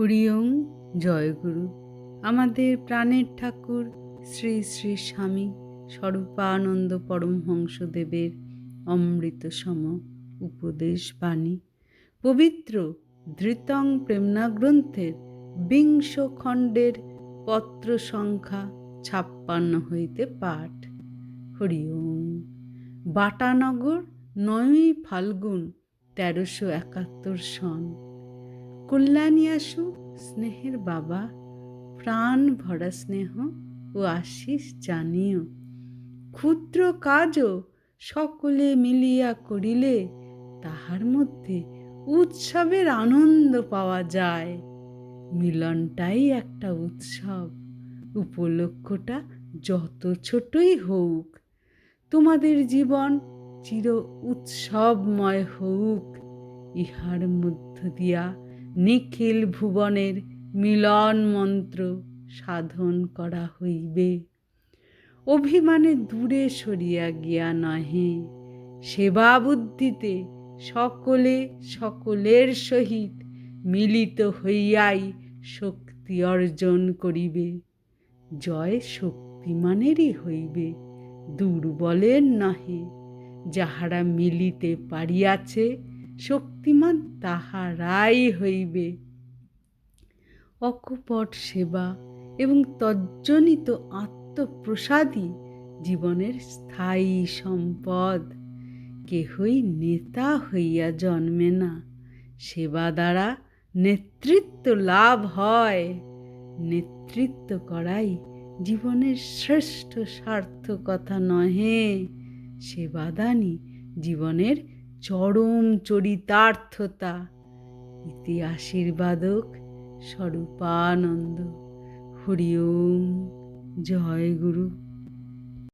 হরিওম জয়গুরু। আমাদের প্রাণের ঠাকুর শ্রী শ্রী স্বামী স্বরূপানন্দ পরমহংসদেবের অমৃত সম উপদেশ বাণী। পবিত্র ধৃতং প্রেমনা গ্রন্থের বিংশ খণ্ডের পত্র সংখ্যা ছাপ্পান্ন হইতে পাঠ। হরি ওম বাটানগর নয়ই ফাল্গুন তেরোশো একাত্তর সন। কল্যাণী আসু স্নেহের বাবা, প্রাণ ভরা স্নেহ ও আশিস জানিও। ক্ষুদ্র কাজও সকলে মিলিয়া করিলে তাহার মধ্যে উৎসবের আনন্দ পাওয়া যায়। মিলনটাই একটা উৎসব, উপলক্ষটা যত ছোটই হোক। তোমাদের জীবন চির উৎসবময় হোক, ইহার মধ্য দিয়া নিখিল ভুবনের মিলন মন্ত্র সাধন করা হইবে। অভিমানে দূরে সরিয়া গিয়া নহে। সেবা বুদ্ধিতে সকলে সকলের সহিত মিলিত হইয়াই শক্তি অর্জন করিবে। জয় শক্তিমানেরই হইবে, দুর্বলের নহে। যাহারা মিলিতে পারিয়াছে শক্তিমান তাহারাই হইবে। অকপট সেবা এবং তজ্জনিত আত্মপ্রসাদই জীবনের স্থায়ী সম্পদ। কেহই নেতা হইয়া জন্মে না, সেবা দ্বারা নেতৃত্ব লাভ হয়। নেতৃত্ব করাই জীবনের শ্রেষ্ঠ সার্থকতা নহে, সেবাদানই জীবনের চরম চরিতার্থতা ইতি আশীর্বাদক স্বরূপানন্দ। হরি ওম জয় গুরু।